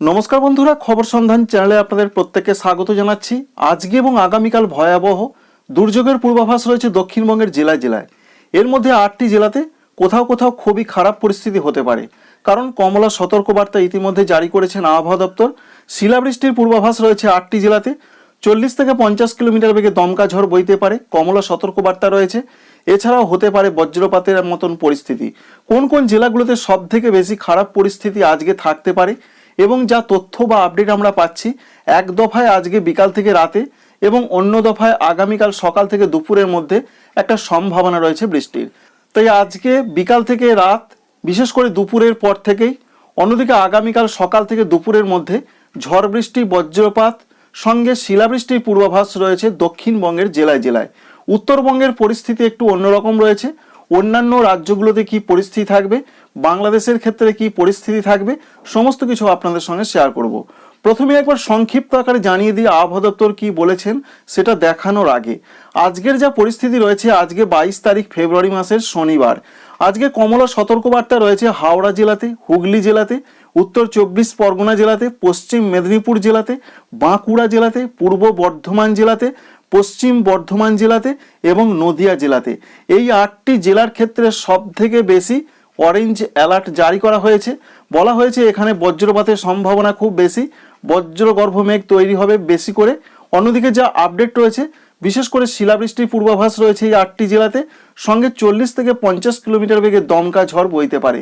নমস্কার বন্ধুরা, খবর সন্ধান চ্যানেলে আপনাদের প্রত্যেককে স্বাগত জানাচ্ছি। আজকে এবং আগামীকাল ভয়াবহ দুর্যোগের পূর্বাভাস রয়েছে দক্ষিণবঙ্গের জেলায় জেলায়। এর মধ্যে আটটি জেলাতে কোথাও কোথাও খুবই খারাপ পরিস্থিতি হতে পারে। কারণ কমলা সতর্কবার্তা ইতিমধ্যে জারি করেছেন আবহাওয়া দপ্তর। শিলাবৃষ্টির পূর্বাভাস রয়েছে আটটি জেলাতে। চল্লিশ থেকে পঞ্চাশ কিলোমিটার বেগে দমকা ঝড় বইতে পারে, কমলা সতর্কবার্তা রয়েছে। এছাড়াও হতে পারে বজ্রপাতের মতন পরিস্থিতি। কোন কোন জেলাগুলোতে সব থেকে বেশি খারাপ পরিস্থিতি আজকে থাকতে পারে এবং যা তথ্য বা আপডেট আমরা পাচ্ছি, এক দফায় আজকে বিকাল থেকে রাতে এবং অন্য দফায় আগামীকাল সকাল থেকে দুপুরের মধ্যে একটা সম্ভাবনা রয়েছে বৃষ্টির। তাই আজকে বিকাল থেকে রাত, বিশেষ করে দুপুরের পর থেকেই, অন্যদিকে আগামীকাল সকাল থেকে দুপুরের মধ্যে ঝড় বৃষ্টি, বজ্রপাত, সঙ্গে শিলাবৃষ্টির পূর্বাভাস রয়েছে দক্ষিণবঙ্গের জেলায় জেলায়। উত্তরবঙ্গের পরিস্থিতি একটু অন্যরকম রয়েছে। অন্যান্য রাজ্যগুলোতে কি পরিস্থিতি থাকবে? বাংলাদেশের ক্ষেত্রে কি পরিস্থিতি থাকবে? সমস্ত কিছু আপনাদের সঙ্গে শেয়ার করব। প্রথমে একবার সংক্ষিপ্ত আকারে জানিয়ে দিয়ে আবহাওয়া দপ্তর কি বলেছেন সেটা দেখানোর আগে। আজকের যা পরিস্থিতি রয়েছে, আজকে বাইশ তারিখ ফেব্রুয়ারি মাসের শনিবার। আজকে কমলা সতর্কবার্তা রয়েছে হাওড়া জেলাতে, হুগলি জেলাতে, উত্তর চব্বিশ পরগনা জেলাতে, পশ্চিম মেদিনীপুর জেলাতে, বাঁকুড়া জেলাতে, পূর্ব বর্ধমান জেলাতে, পশ্চিম বর্ধমান জেলাতে এবং নদিয়া জেলাতে। এই আটটি জেলার ক্ষেত্রে সব থেকে বেশি অরেঞ্জ অ্যালার্ট জারি করা হয়েছে। বলা হয়েছে এখানে বজ্রপাতের সম্ভাবনা খুব বেশি। বজ্রগর্ভ মেঘ তৈরি হবে বেশি করে। অন্যদিকে যা আপডেট রয়েছে, বিশেষ করে শিলাবৃষ্টির পূর্বাভাস রয়েছে এই আটটি জেলাতে। সঙ্গে চল্লিশ থেকে পঞ্চাশ কিলোমিটার বেগে দমকা ঝড় বইতে পারে।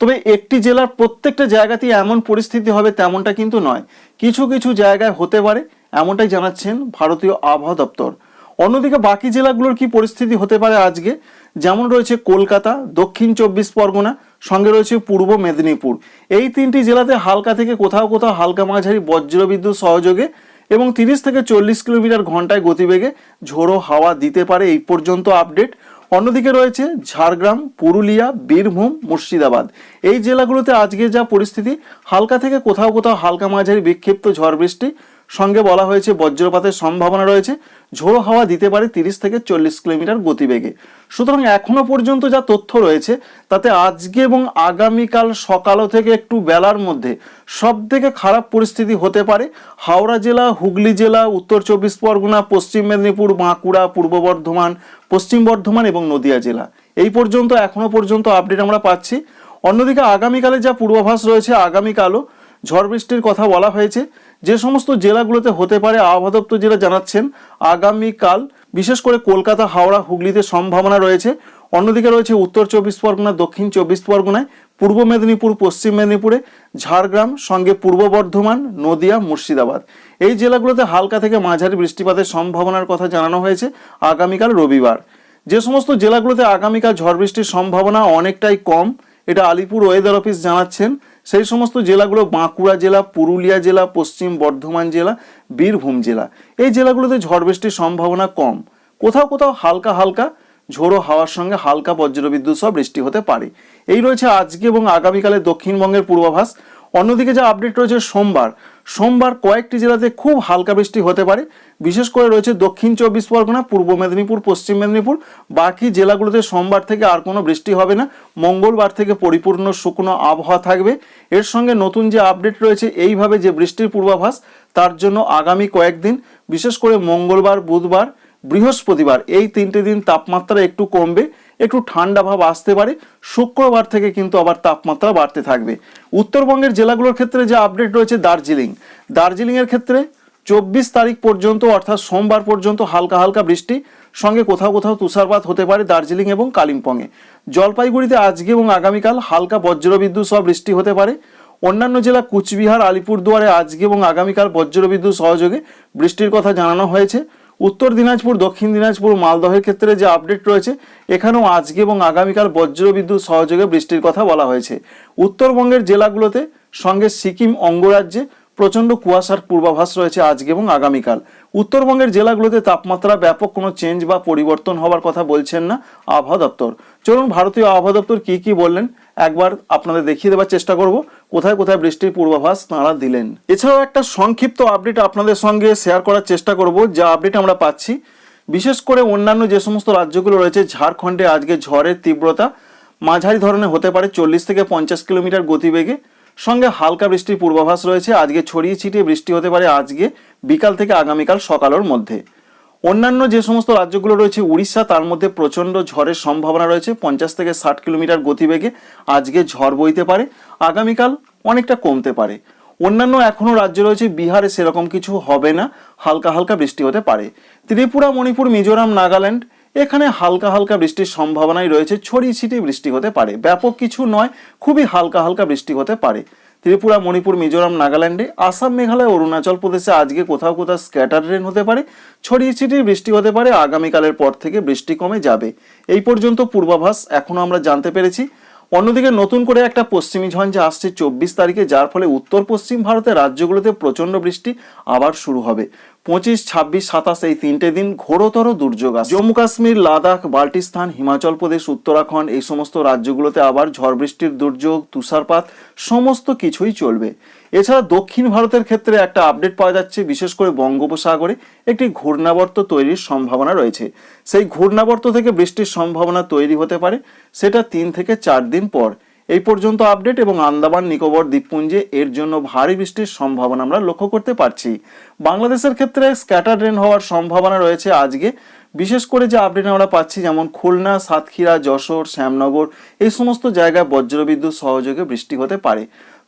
তবে একটি জেলার প্রত্যেকটা জায়গাতেই এমন পরিস্থিতি হবে তেমনটা কিন্তু নয়। কিছু কিছু জায়গায় হতে পারে, এমনটাই জানাচ্ছেন ভারতীয় আবহাওয়া দপ্তর। অন্যদিকে বাকি জেলাগুলোর কি পরিস্থিতি হতে পারে আজকে? যেমন রয়েছে কলকাতা, দক্ষিণ চব্বিশ পরগনা, সঙ্গে রয়েছে পূর্ব মেদিনীপুর। এই তিনটি জেলাতে হালকা থেকে কোথাও কোথাও হালকা মাঝারি বজ্রবিদ্যুৎ সহযোগে এবং তিরিশ থেকে চল্লিশ কিলোমিটার ঘন্টায় গতিবেগে ঝোড়ো হাওয়া দিতে পারে এই পর্যন্ত আপডেট। অন্যদিকে রয়েছে ঝাড়গ্রাম, পুরুলিয়া, বীরভূম, মুর্শিদাবাদ। এই জেলাগুলোতে আজকে যা পরিস্থিতি, হালকা থেকে কোথাও কোথাও হালকা মাঝারি বিক্ষিপ্ত ঝড় বৃষ্টি সঙ্গে বলা হয়েছে বজ্রপাতের সম্ভাবনা রয়েছে। ঝোড়ো হাওয়া দিতে পারে তিরিশ থেকে চল্লিশ কিলোমিটার গতিবেগে। সুতরাং এখনও পর্যন্ত যা তথ্য রয়েছে, তাতে আজকে এবং আগামীকাল সকালও থেকে একটু বেলার মধ্যে সব থেকে খারাপ পরিস্থিতি হতে পারে। হাওড়া জেলা, হুগলি জেলা, উত্তর চব্বিশ পরগনা, পশ্চিম মেদিনীপুর, বাঁকুড়া, পূর্ব বর্ধমান, পশ্চিম বর্ধমান এবং নদিয়া জেলা। এই পর্যন্ত, এখনও পর্যন্ত আপডেট আমরা পাচ্ছি। অন্যদিকে আগামীকালে যা পূর্বাভাস রয়েছে, আগামীকালও ঝড় বৃষ্টির কথা বলা হয়েছে। যে সমস্ত জেলাগুলোতে হতে পারে আবহাওয়া দপ্তর যেটা জানাচ্ছেন, আগামীকাল বিশেষ করে কলকাতা, হাওড়া, হুগলিতে সম্ভাবনা রয়েছে। অন্যদিকে রয়েছে উত্তর চব্বিশ পরগনা, দক্ষিণ চব্বিশ পরগনায়, পূর্ব মেদিনীপুর, পশ্চিম মেদিনীপুরে, ঝাড়গ্রাম, সঙ্গে পূর্ব বর্ধমান, নদিয়া, মুর্শিদাবাদ। এই জেলাগুলোতে হালকা থেকে মাঝারি বৃষ্টিপাতের সম্ভাবনার কথা জানানো হয়েছে আগামীকাল রবিবার। যে সমস্ত জেলাগুলোতে আগামীকাল ঝড় বৃষ্টির সম্ভাবনা অনেকটাই কম, এটা আলিপুর ওয়েদার অফিস জানাচ্ছেন। সেই সমস্ত জেলাগুলো বাঁকুড়া জেলা, পুরুলিয়া জেলা, পশ্চিম বর্ধমান জেলা, বীরভূম জেলা। এই জেলাগুলোতে ঝড় বৃষ্টির সম্ভাবনা কম। কোথাও কোথাও হালকা হালকা ঝোড়ো হাওয়ার সঙ্গে হালকা বজ্রবিদ্যুৎ সহ বৃষ্টি হতে পারে। এই রয়েছে আজকে এবং আগামীকালে দক্ষিণবঙ্গের পূর্বাভাস। অন্যদিকে যা আপডেট রয়েছে সোমবার সোমবার কয়েকটি জেলাতে খুব হালকা বৃষ্টি হতে পারে। বিশেষ করে রয়েছে দক্ষিণ চব্বিশ পরগনা, পূর্ব মেদিনীপুর, পশ্চিম মেদিনীপুর। বাকি জেলাগুলোতে সোমবার থেকে আর কোনো বৃষ্টি হবে না। মঙ্গলবার থেকে পরিপূর্ণ শুকনো আবহাওয়া থাকবে। এর সঙ্গে নতুন যে আপডেট রয়েছে, এইভাবে যে বৃষ্টির পূর্বাভাস, তার জন্য আগামী কয়েকদিন, বিশেষ করে মঙ্গলবার, বুধবার, বৃহস্পতিবার, এই তিনটে দিন তাপমাত্রা একটু কমবে। একটু ঠান্ডা ভাব আসতে পারে। শুক্রবার থেকে কিন্তু আবার তাপমাত্রা বাড়তে থাকবে। উত্তরবঙ্গের জেলাগুলোর ক্ষেত্রে যে আপডেট রয়েছে দার্জিলিং। দার্জিলিংয়ের ক্ষেত্রে চব্বিশ তারিখ পর্যন্ত অর্থাৎ সোমবার পর্যন্ত হালকা হালকা বৃষ্টি, সঙ্গে কোথাও কোথাও তুষারপাত হতে পারে দার্জিলিং এবং কালিম্পংয়ে। জলপাইগুড়িতে আজকে এবং আগামীকাল হালকা বজ্রবিদ্যুৎ সহ বৃষ্টি হতে পারে। অন্যান্য জেলা কুচবিহার, আলিপুরদুয়ারে আজকে এবং আগামীকাল বজ্রবিদ্যুৎ সহযোগে বৃষ্টির কথা জানানো হয়েছে। উত্তর দিনাজপুর, দক্ষিণ দিনাজপুর মালদহের ক্ষেত্রে যে আপডেট রয়েছে, এখানেও আজকে এবং আগামীকাল বজ্রবিদ্যুৎ সহযোগে বৃষ্টির কথা বলা হয়েছে। উত্তরবঙ্গের জেলাগুলোতে সঙ্গে সিকিম অঙ্গরাজ্যে প্রচণ্ড কুয়াশার পূর্বাভাস রয়েছে আজকে এবং আগামীকাল। উত্তরবঙ্গের জেলাগুলোতে তাপমাত্রা ব্যাপক কোনো চেঞ্জ বা পরিবর্তন হওয়ার কথা বলছেন না আবহাওয়া দপ্তর। চলুন ভারতীয় আবহাওয়া দপ্তর কী কী বললেন একবার আপনাদের দেখিয়ে দেওয়ার চেষ্টা করব। কোথায় কোথায় বৃষ্টির পূর্বাভাস তাঁরা দিলেন। এছাড়াও একটা সংক্ষিপ্ত আপডেট আপনাদের সঙ্গে শেয়ার করার চেষ্টা করব। যা আপডেট আমরা পাচ্ছি। বিশেষ করে অন্যান্য যে সমস্ত রাজ্যগুলো রয়েছে, ঝাড়খণ্ডে আজকে ঝড়ের তীব্রতা মাঝারি ধরনের হতে পারে চল্লিশ থেকে পঞ্চাশ কিলোমিটার গতিবেগে। সঙ্গে হালকা বৃষ্টির পূর্বাভাস রয়েছে। আজকে ছড়িয়ে ছিটিয়ে বৃষ্টি হতে পারে আজকে বিকাল থেকে আগামীকাল সকালের মধ্যে। অন্যান্য যে সমস্ত রাজ্যগুলো রয়েছে, উড়িষ্যা তার মধ্যে প্রচণ্ড ঝড়ের সম্ভাবনা রয়েছে, পঞ্চাশ থেকে ষাট কিলোমিটার গতিবেগে আজকে ঝড় বইতে পারে, আগামীকাল অনেকটা কমতে পারে। অন্যান্য এখনও রাজ্য রয়েছে, বিহারে সেরকম কিছু হবে না, হালকা হালকা বৃষ্টি হতে পারে। ত্রিপুরা, মণিপুর, মিজোরাম, নাগাল্যান্ড, এখানে হালকা হালকা বৃষ্টির সম্ভাবনাই রয়েছে, ছড়িয়ে ছিটিয়ে বৃষ্টি হতে পারে। ব্যাপক কিছু নয়, খুবই হালকা হালকা বৃষ্টি হতে পারে। ত্রিপুরা, মণিপুর, মিজোরাম, নাগাল্যান্ডে, আসাম, মেঘালয়, অরুণাচল প্রদেশে আজকে কোথাও কোথাও স্ক্যাটার রেন হতে পারে, ছড়িয়ে ছিটিয়ে বৃষ্টি হতে পারে, আগামীকালের পর থেকে বৃষ্টি কমে যাবে। এই পর্যন্ত পূর্বাভাস এখনও আমরা জানতে পেরেছি। অন্যদিকে নতুন করে একটা পশ্চিমী ঝঞ্ঝা আসছে চব্বিশ তারিখে, যার ফলে উত্তর পশ্চিম ভারতের রাজ্যগুলোতে প্রচণ্ড বৃষ্টি আবার শুরু হবে। পঁচিশ, ছাব্বিশ, সাতাশ এই তিনটে দিন ঘোরতর দুর্যোগ আসছে জম্মু কাশ্মীর, লাদাখ, বাল্টিস্তান, হিমাচল প্রদেশ, উত্তরাখণ্ড এই সমস্ত রাজ্যগুলোতে আবার ঝড় বৃষ্টির দুর্যোগ, তুষারপাত সমস্ত কিছুই চলবে। এছাড়া দক্ষিণ ভারতের ক্ষেত্রে একটা আপডেট পাওয়া যাচ্ছে, বিশেষ করে বঙ্গোপসাগরে একটি ঘূর্ণাবর্ত তৈরির সম্ভাবনা রয়েছে। সেই ঘূর্ণাবর্ত থেকে বৃষ্টির সম্ভাবনা তৈরি হতে পারে, সেটা তিন থেকে চার দিন পর। এই পর্যন্ত আপডেট এবং আন্দামান, নিকোবর দ্বীপপুঞ্জে এর জন্য ভারী বৃষ্টির সম্ভাবনা আমরা লক্ষ্য করতে পারছি। বাংলাদেশের ক্ষেত্রে স্ক্যাটার রেন হওয়ার সম্ভাবনা রয়েছে আজকে। বিশেষ করে যে আপডেট আমরা পাচ্ছি যেমন খুলনা, সাতক্ষীরা, যশোর, শ্যামনগর, এই সমস্ত জায়গায় বজ্রবিদ্যুৎ সহযোগে বৃষ্টি হতে পারে।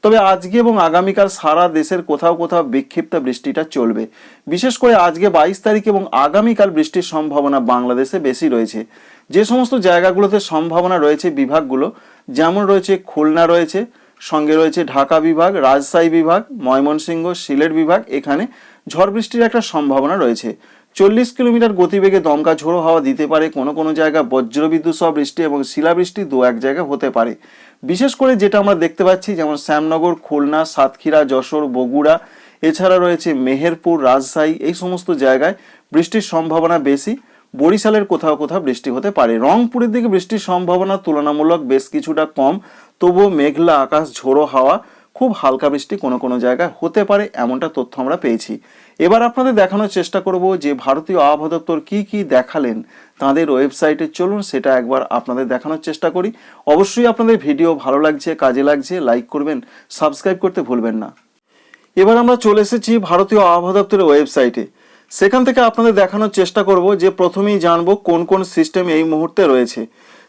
তবে আজকে এবং আগামীকাল সারা দেশের কোথাও কোথাও বিক্ষিপ্ত বৃষ্টিটা চলবে। বিশেষ করে আজকে বাইশ তারিখ এবং আগামীকাল বৃষ্টির সম্ভাবনা বাংলাদেশে বেশি রয়েছে। যে সমস্ত জায়গাগুলোতে সম্ভাবনা রয়েছে বিভাগগুলো, যেমন রয়েছে খুলনা রয়েছে, সঙ্গে রয়েছে ঢাকা বিভাগ, রাজশাহী বিভাগ, ময়মনসিংহ, সিলেট বিভাগ, এখানে ঝড় বৃষ্টির একটা সম্ভাবনা রয়েছে। চল্লিশ কিলোমিটার গতিবেগে দমকা ঝোড়ো হাওয়া দিতে পারে, কোনো কোনো জায়গায় বজ্রবিদ্যুৎ সহ বৃষ্টি এবং শিলাবৃষ্টি দু এক জায়গায় হতে পারে। বিশেষ করে যেটা আমরা দেখতে পাচ্ছি, যেমন শ্যামনগর, খুলনা, সাতক্ষীরা, যশোর, বগুড়া, এছাড়া রয়েছে মেহেরপুর, রাজশাহী, এই সমস্ত জায়গায় বৃষ্টির সম্ভাবনা বেশি। বরিশালের কোথাও কোথাও বৃষ্টি হতে পারে। রংপুরের দিকে বৃষ্টির সম্ভাবনা তুলনামূলক বেশ কিছুটা কম। তবুও মেঘলা আকাশ, ঝোড়ো হাওয়া, খুব হালকা বৃষ্টি কোনো কোনো জায়গায় হতে পারে এমনটা তথ্য আমরা পেয়েছি। এবার আপনাদের দেখানোর চেষ্টা করব যে ভারতীয় আবহাওয়া দপ্তর কী কী দেখালেন তাদের ওয়েবসাইটে। চলুন সেটা একবার আপনাদের দেখানোর চেষ্টা করি। অবশ্যই আপনাদের ভিডিও ভালো লাগছে, কাজে লাগছে, লাইক করবেন, সাবস্ক্রাইব করতে ভুলবেন না। এবার আমরা চলে এসেছি ভারতীয় আবহাওয়া দপ্তরের ওয়েবসাইটে। সেখান থেকে আপনাদের দেখানোর চেষ্টা করব যে প্রথমেই জানব কোন কোন সিস্টেম এই মুহূর্তে রয়েছে।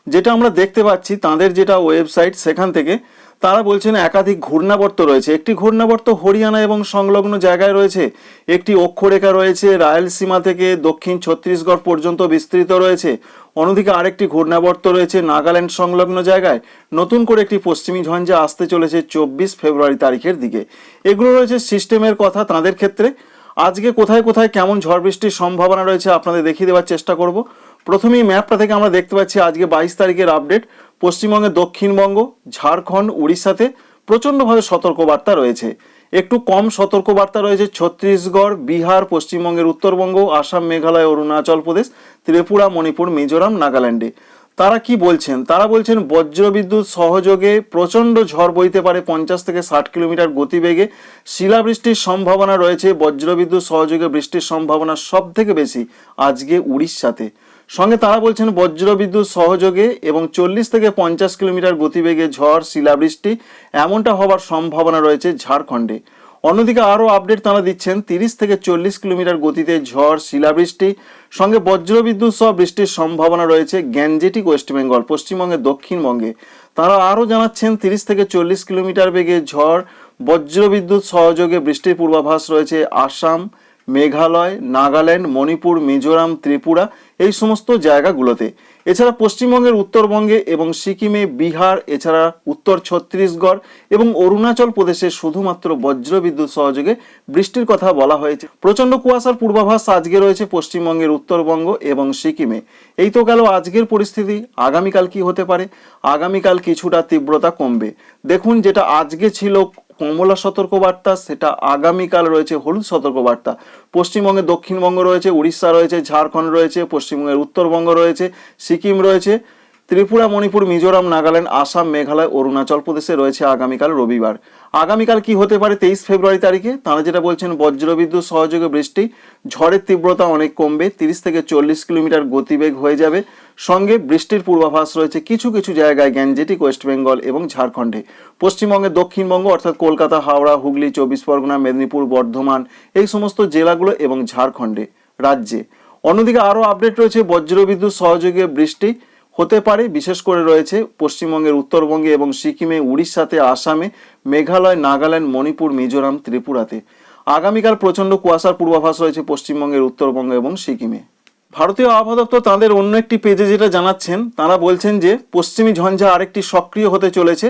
যেটা আমরা দেখতে পাচ্ছি, তাদের যেটা ওয়েবসাইট সেখান থেকে, তারা বলছেন একাধিক ঘূর্ণাবর্ত রয়েছে। একটি ঘূর্ণাবর্ত হরিয়ানা এবং সংলগ্ন জায়গায় রয়েছে। একটি অক্ষরেখা রয়েছে, রায়লসীমা থেকে দক্ষিণ ছত্তিশগড় পর্যন্ত বিস্তৃত রয়েছে। অন্যদিকে আরেকটি ঘূর্ণাবর্ত রয়েছে নাগাল্যান্ড সংলগ্ন জায়গায়। নতুন করে একটি পশ্চিমী ঝঞ্ঝা আসতে চলেছে চব্বিশ ফেব্রুয়ারি তারিখের দিকে। এগুলো রয়েছে সিস্টেমের কথা, তাদের ক্ষেত্রে। আজকে কোথায় কোথায় কেমন ঝড় বৃষ্টির সম্ভাবনা রয়েছে আপনাদের দেখিয়ে দেওয়ার চেষ্টা করব। প্রথমেই ম্যাপটা থেকে আমরা দেখতে পাচ্ছি আজকে বাইশ তারিখের আপডেট। পশ্চিমবঙ্গের দক্ষিণবঙ্গ, ঝাড়খণ্ড, উড়িষ্যাতে প্রচণ্ডভাবে সতর্কবার্তা রয়েছে। একটু কম সতর্কবার্তা রয়েছে ছত্তিশগড়, বিহার, পশ্চিমবঙ্গের উত্তরবঙ্গ, আসাম, মেঘালয়, অরুণাচল প্রদেশ, ত্রিপুরা, মণিপুর, মিজোরাম, নাগাল্যান্ডে। তারা কি বলছেন? তারা বলছেন বজ্রবিদ্যুৎ সহযোগে প্রচণ্ড ঝড় বইতে পারে পঞ্চাশ থেকে ষাট কিলোমিটার গতিবেগে। শিলাবৃষ্টির সম্ভাবনা রয়েছে, বজ্রবিদ্যুৎ সহযোগে বৃষ্টির সম্ভাবনা সব থেকে বেশি আজকে উড়িষ্যাতে। সঙ্গে তারা বলছেন বজ্রবিদ্যুৎ সহযোগে এবং চল্লিশ থেকে পঞ্চাশ কিলোমিটার গতিবেগে ঝড়, শিলাবৃষ্টি এমনটা হবার সম্ভাবনা রয়েছে ঝাড়খণ্ডে। অন্যদিকে আরও আপডেট তারা দিচ্ছেন, তিরিশ থেকে চল্লিশ কিলোমিটার গতিতে ঝড়, শিলাবৃষ্টি, সঙ্গে বজ্রবিদ্যুৎ সহ বৃষ্টির সম্ভাবনা রয়েছে গ্যাঞ্জেটিক ওয়েস্ট বেঙ্গল, পশ্চিমবঙ্গের দক্ষিণবঙ্গে। তারা আরও জানাচ্ছেন, তিরিশ থেকে চল্লিশ কিলোমিটার বেগে ঝড়, বজ্রবিদ্যুৎ সহযোগে বৃষ্টির পূর্বাভাস রয়েছে আসাম, মেঘালয়, নাগাল্যান্ড, মণিপুর, মিজোরাম, ত্রিপুরা এই সমস্ত জায়গাগুলোতে। এছাড়া পশ্চিমবঙ্গের উত্তরবঙ্গে এবং সিকিমে বিহার, এছাড়া উত্তর ছত্তিশগড় এবং অরুণাচল প্রদেশে শুধুমাত্র বজ্রবিদ্যুৎ সহযোগে বৃষ্টির কথা বলা হয়েছে। প্রচণ্ড কুয়াশার পূর্বাভাস আজকে রয়েছে পশ্চিমবঙ্গের উত্তরবঙ্গ এবং সিকিমে। এই তো গেল আজকের পরিস্থিতি। আগামীকাল কি হতে পারে? আগামীকাল কিছুটা তীব্রতা কমবে। দেখুন যেটা আজকে ছিল কমলা সতর্কবার্তা, সেটা আগামীকাল রয়েছে হলুদ সতর্কবার্তা। পশ্চিমবঙ্গে দক্ষিণবঙ্গ রয়েছে, উড়িষ্যা রয়েছে, ঝাড়খণ্ড রয়েছে, পশ্চিমবঙ্গের উত্তরবঙ্গ রয়েছে, সিকিম রয়েছে, ত্রিপুরা, মণিপুর, মিজোরাম, নাগাল্যান্ড, আসাম, মেঘালয়, অরুণাচল প্রদেশে রয়েছে আগামীকাল রবিবার। আগামীকাল কি হতে পারে তেইশ ফেব্রুয়ারি তারিখে? তারা যেটা বলছেন, বজ্রবিদ্যুৎ সহযোগে বৃষ্টি, ঝড়ের তীব্রতা অনেক কমবে, তিরিশ থেকে চল্লিশ কিলোমিটার গতিবেগ হয়ে যাবে। সঙ্গে বৃষ্টির পূর্বাভাস রয়েছে কিছু কিছু জায়গায় গ্যাঞ্জেটিক ওয়েস্ট বেঙ্গল এবং ঝাড়খণ্ডে। পশ্চিমবঙ্গে দক্ষিণবঙ্গ অর্থাৎ কলকাতা, হাওড়া, হুগলি, চব্বিশ পরগনা, মেদিনীপুর, বর্ধমান, এই সমস্ত জেলাগুলো এবং ঝাড়খণ্ডে রাজ্যে। অন্যদিকে আরও আপডেট রয়েছে বজ্রবিদ্যুৎ সহযোগে বৃষ্টি হতে পারে, বিশেষ করে রয়েছে পশ্চিমবঙ্গের উত্তরবঙ্গে এবং সিকিমে, উড়িষ্যাতে, আসামে, মেঘালয়, নাগাল্যান্ড, মণিপুর, মিজোরাম, ত্রিপুরাতে। আগামীকাল প্রচণ্ড কুয়াশার পূর্বাভাস রয়েছে পশ্চিমবঙ্গের উত্তরবঙ্গ এবং সিকিমে। ভারতীয় আবহাওয়া দপ্তর তাদের অন্য একটি পেজে যেটা জানাচ্ছেন, তারা বলছেন যে পশ্চিমী ঝঞ্ঝা আরেকটি সক্রিয় হতে চলেছে,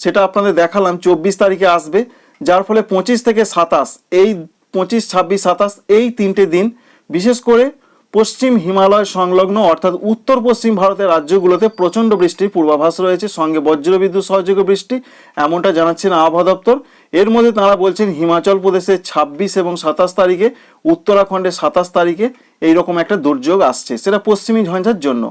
সেটা আপনাদের দেখালাম, চব্বিশ তারিখে আসবে, যার ফলে পঁচিশ থেকে সাতাশ, এই পঁচিশ, ছাব্বিশ, সাতাশ, এই তিনটে দিন, বিশেষ করে পশ্চিম হিমালয় সংলগ্ন, অর্থাৎ উত্তর পশ্চিম ভারতের রাজ্যগুলোতে প্রচণ্ড বৃষ্টির পূর্বাভাস রয়েছে। সঙ্গে বজ্রবিদ্যুৎ সহযোগে বৃষ্টি, এমনটা জানাচ্ছেন আবহাওয়া দপ্তর। এর মধ্যে তারা বলছেন, হিমাচল প্রদেশে ছাব্বিশ এবং সাতাশ তারিখে, উত্তরাখণ্ডে সাতাশ তারিখে এইরকম একটা দুর্যোগ আসছে। সেটা পশ্চিমী ঝঞ্ঝার জন্য।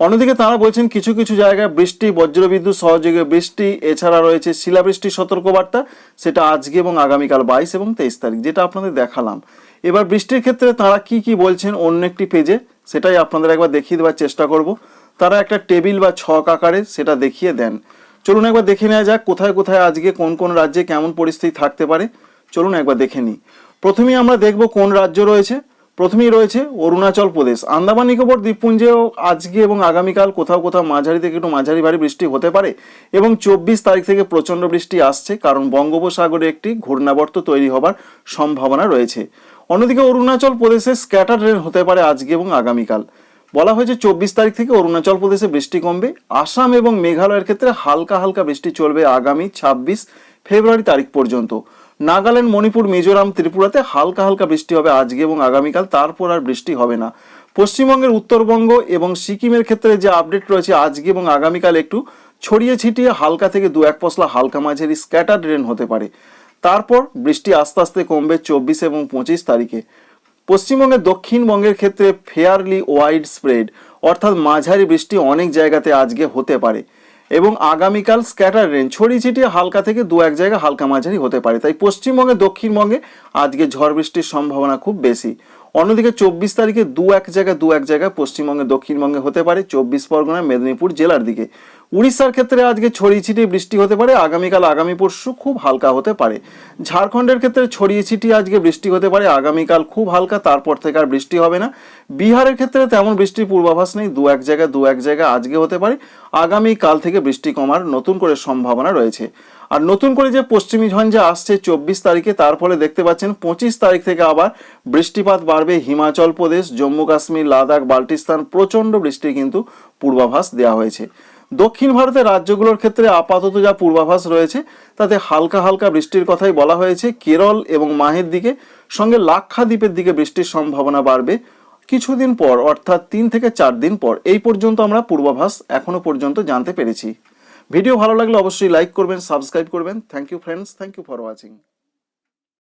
অন্যদিকে তারা বলছেন, কিছু কিছু জায়গায় বৃষ্টি, বজ্রবিদ্যুৎ সহযোগে বৃষ্টি, এছাড়া রয়েছে শিলাবৃষ্টির সতর্কবার্তা, সেটা আজকে এবং আগামীকাল বাইশ এবং তেইশ তারিখ, যেটা আপনাদের দেখালাম। এবার বৃষ্টির ক্ষেত্রে তারা কি কি বলছেন অন্য একটি পেজে, সেটাই আপনাদের একবার দেখিয়ে দেওয়ার চেষ্টা করব। তারা একটা টেবিল বা ছক আকারে সেটা দেখিয়ে দেন। চলুন একবার দেখে নেওয়া যাক কোথায় কোথায় আজকে কোন কোন রাজ্যে কেমন পরিস্থিতি থাকতে পারে। চলুন একবার দেখে নিই। প্রথমেই আমরা দেখব কোন রাজ্য রয়েছে। প্রথমেই রয়েছে অরুণাচল প্রদেশ। আন্দামান নিকোবর, দ্বীপপুঞ্জেও আজকে এবং আগামীকাল কোথাও কোথাও মাঝারি থেকে একটু মাঝারি ভারী বৃষ্টি হতে পারে এবং চব্বিশ তারিখ থেকে প্রচণ্ড বৃষ্টি আসছে কারণ বঙ্গোপসাগরে একটি ঘূর্ণাবর্ত তৈরি হবার সম্ভাবনা রয়েছে। অন্যদিকে অরুণাচল প্রদেশে স্ক্যাটার রেন হতে পারে আজকে এবং আগামীকাল। বলা হয়েছে, চব্বিশ তারিখ থেকে অরুণাচল প্রদেশে বৃষ্টি কমবে। আসাম এবং মেঘালয়ের ক্ষেত্রে হালকা হালকা বৃষ্টি চলবে আগামী ছাব্বিশ ফেব্রুয়ারি তারিখ পর্যন্ত। নাগাল্যান্ড, মণিপুর, মিজোরাম, ত্রিপুরাতে হালকা হালকা বৃষ্টি হবে আজকে এবং আগামীকাল। তারপর আর বৃষ্টি হবে না। পশ্চিমবঙ্গের উত্তরবঙ্গ এবং সিকিমের ক্ষেত্রে যে আপডেট রয়েছে আজকে এবং আগামীকাল একটু ছড়িয়ে ছিটিয়ে হালকা থেকে দু এক পশলা হালকা মাঝারি স্ক্যাটার রেন হতে পারে। তারপর বৃষ্টি আস্তে আস্তে কমবে চব্বিশ এবং পঁচিশ তারিখে। পশ্চিমবঙ্গের দক্ষিণবঙ্গের ক্ষেত্রে ফেয়ারলি ওয়াইড স্প্রেড অর্থাৎ মাঝারি বৃষ্টি অনেক জায়গাতে আজকে হতে পারে। এবং আগামীকাল স্ক্যাটার রেন ছড়িয়ে ছিটিয়ে হালকা থেকে দু এক জায়গা হালকা মাঝারি হতে পারে। তাই পশ্চিমবঙ্গে, দক্ষিণবঙ্গে আজকে ঝড় বৃষ্টির সম্ভাবনা খুব বেশি। অন্যদিকে চব্বিশ তারিখে দু এক জায়গায় দু এক জায়গায় পশ্চিমবঙ্গে, দক্ষিণবঙ্গে হতে পারে। চব্বিশ পরগনা, মেদিনীপুর জেলার দিকে। উড়িষ্যার ক্ষেত্রে আজকে ছড়িয়ে ছিটিয়ে বৃষ্টি হতে পারে। আগামীকাল, আগামী পরশু খুব হালকা হতে পারে। ঝাড়খণ্ডের ক্ষেত্রে ছড়িয়ে ছিটিয়ে আজকে বৃষ্টি হতে পারে। আগামীকাল খুব হালকা, তারপর থেকে আর বৃষ্টি হবে না। বিহারের ক্ষেত্রে তেমন বৃষ্টির পূর্বাভাস নেই। দু এক জায়গায়, দু এক জায়গায় আজকে হতে পারে। আগামীকাল থেকে বৃষ্টি কমার নতুন করে সম্ভাবনা রয়েছে। আর নতুন করে যে পশ্চিমী ঝঞ্ঝা আসছে চব্বিশ তারিখে, তার ফলে দেখতে পাচ্ছেন পঁচিশ তারিখ থেকে আবার বৃষ্টিপাত বাড়বে হিমাচল প্রদেশ, জম্মু কাশ্মীর, লাদাখ, বাল্টিস্তান। প্রচণ্ড বৃষ্টির কিন্তু পূর্বাভাস দেওয়া হয়েছে। দক্ষিণ ভারতের রাজ্যগুলোর ক্ষেত্রে আপাতত যা পূর্বাভাস রয়েছে, তাতে হালকা হালকা বৃষ্টির কথাই বলা হয়েছে। কেরল এবং মাহের দিকে সঙ্গে লাক্ষাদ্বীপের দিকে বৃষ্টির সম্ভাবনা বাড়বে কিছুদিন পর, অর্থাৎ তিন থেকে চার দিন পর। এই পর্যন্ত আমরা পূর্বাভাস এখনও পর্যন্ত জানতে পেরেছি। ভিডিও ভালো লাগলে অবশ্যই লাইক করবেন সাবস্ক্রাইব করবেন। Thank you friends thank you for watching